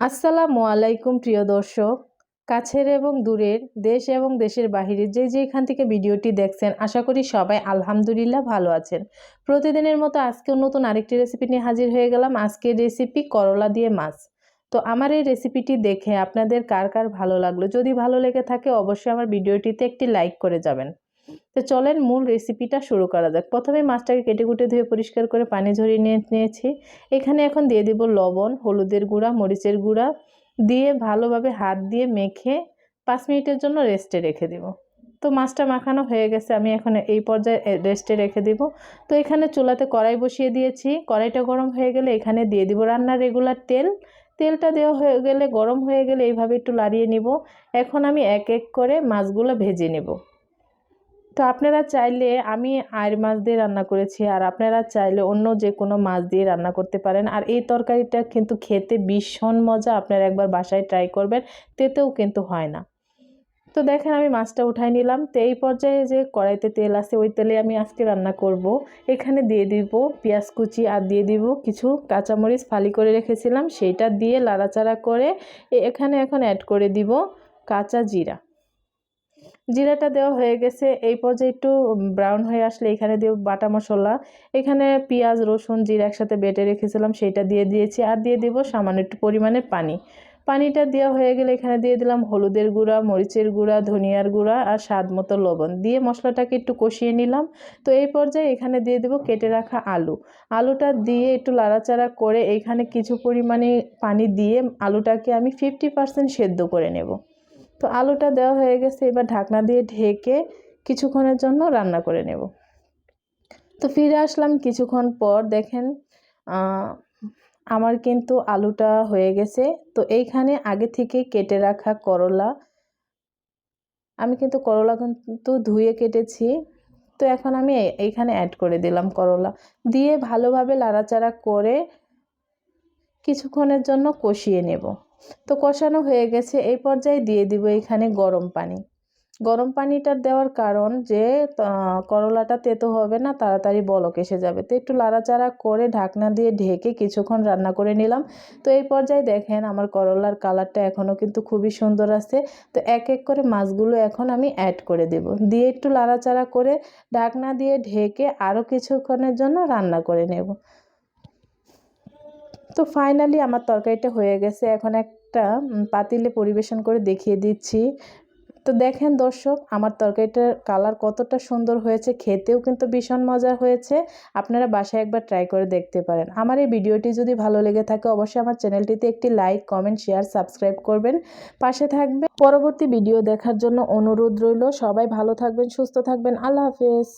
আসসালামু আলাইকুম, প্রিয় দর্শক। কাছের এবং দূরের, দেশ এবং দেশের বাহিরে যে যেখান থেকে ভিডিওটি দেখছেন, আশা করি সবাই আলহামদুলিল্লাহ ভালো আছেন। প্রতিদিনের মতো আজকেও নতুন আরেকটি রেসিপি নিয়ে হাজির হয়ে গেলাম। আজকের রেসিপি করলা দিয়ে মাছ। তো আমার এই রেসিপিটি দেখে আপনাদের কার কার ভালো লাগল? যদি ভালো লেগে থাকে, অবশ্যই আমার ভিডিওটিতে একটি লাইক করে যাবেন। তো চলেন মূল রেসিপিটা শুরু করা যাক। প্রথমে মাছটাকে কেটে কুটে ধুয়ে পরিষ্কার করে পানি ঝরিয়ে নিয়ে নিয়েছি। এখানে এখন দিয়ে দিব লবণ, হলুদের গুঁড়া, মরিচের গুঁড়া দিয়ে ভালোভাবে হাত দিয়ে মেখে পাঁচ মিনিটের জন্য রেস্টে রেখে দিব। তো মাছটা মাখানো হয়ে গেছে, আমি এখন এই পর্যায়ে রেস্টে রেখে দিব। তো এখানে চুলাতে কড়াই বসিয়ে দিয়েছি। কড়াইটা গরম হয়ে গেলে এখানে দিয়ে দিব রান্নার রেগুলার তেল। তেলটা দেওয়া হয়ে গেলে, গরম হয়ে গেলে এইভাবে একটু লাড়িয়ে নিব। এখন আমি এক এক করে মাছগুলো ভেজে নেব। তো আপনারা চাইলে আমি আর মাছ দিয়ে রান্না করেছি, আর আপনারা চাইলে অন্য যে কোনো মাছ দিয়ে রান্না করতে পারেন। আর এই তরকারিটা কিন্তু খেতে ভীষণ মজা, আপনারা একবার বাসায় ট্রাই করবেন, তেতেও কিন্তু হয় না। তো দেখেন আমি মাছটা উঠাই নিলাম, তো এই পর্যায়ে যে কড়াইতে তেল আছে, ওই তেলে আমি আজকে রান্না করব। এখানে দিয়ে দিব পেঁয়াজ কুচি আর দিয়ে দিব কিছু কাঁচামরিচ ফালি করে রেখেছিলাম, সেইটা দিয়ে লাড়াচাড়া করে এখানে এখন অ্যাড করে দিব কাঁচা জিরা। জিরাটা দেওয়া হয়ে গেছে। এই পর্যায়ে একটু ব্রাউন হয়ে আসলে এখানে দিয়ে বাটা মশলা। এখানে পেঁয়াজ, রসুন, জিরা একসাথে বেটে রেখেছিলাম সেইটা দিয়ে দিয়েছি। আর দিয়ে দেবো সামান্য একটু পরিমাণে পানি। পানিটা দেওয়া হয়ে গেলে এখানে দিয়ে দিলাম হলুদের গুঁড়া, মরিচের গুঁড়া, ধনিয়ার গুঁড়া আর স্বাদ মতো লবণ। দিয়ে মশলাটাকে একটু কষিয়ে নিলাম। তো এই পর্যায়ে এখানে দিয়ে দেবো কেটে রাখা আলু। আলুটা দিয়ে একটু লাড়াচাড়া করে এইখানে কিছু পরিমাণে পানি দিয়ে আলুটাকে আমি ফিফটি পার্সেন্ট সেদ্ধ করে নেব। তো আলুটা দেওয়া হয়ে গেছে, এবার ঢাকনা দিয়ে ঢেকে কিছুক্ষণের জন্য রান্না করে নেব। তো ফিরে আসলাম কিছুক্ষণ পর, দেখেন আমার কিন্তু আলুটা হয়ে গেছে। তো এইখানে আগে থেকে কেটে রাখা করলা, আমি কিন্তু করলা কিন্তু ধুয়ে কেটেছি। তো এখন আমি এইখানে অ্যাড করে দিলাম করলা। দিয়ে ভালোভাবে লাড়াচাড়া করে কিছুক্ষণের জন্য কষিয়ে নেব। তো কষানো হয়ে গেছে, এই পর্যায়ে দিয়ে দিব এখানে গরম পানি। গরম পানিটা দেওয়ার কারণ যে করলাটা তেতো হবে না, তাড়াতাড়ি বলক এসে যাবে। তো একটু লাড়াচাড়া করে ঢাকনা দিয়ে ঢেকে কিছুক্ষণ রান্না করে নিলাম। তো এই পর্যায়ে দেখেন আমার করলার কালারটা এখনও কিন্তু খুবই সুন্দর আছে। তো এক এক করে মাছগুলো এখন আমি অ্যাড করে দেব। দিয়ে একটু লাড়াচাড়া করে ঢাকনা দিয়ে ঢেকে আরও কিছুক্ষণের জন্য রান্না করে নেব। তো ফাইনালি আমার তরকারিটা হয়ে গেছে। এখন একটা পাতিলে পরিবেশন করে দেখিয়ে দিচ্ছি। তো দেখেন দর্শক, আমার তরকারিটার কালার কতটা সুন্দর হয়েছে। খেতেও কিন্তু ভীষণ মজা হয়েছে। আপনারা বাসায় একবার ট্রাই করে দেখতে পারেন। আমার এই ভিডিওটি যদি ভালো লেগে থাকে, অবশ্যই আমার চ্যানেলটিতে একটি লাইক কমেন্ট শেয়ার সাবস্ক্রাইব করবেন। পাশে থাকবে পরবর্তী ভিডিও দেখার জন্য অনুরোধ রইল। সবাই ভালো থাকবেন, সুস্থ থাকবেন। আল্লাহ হাফেজ।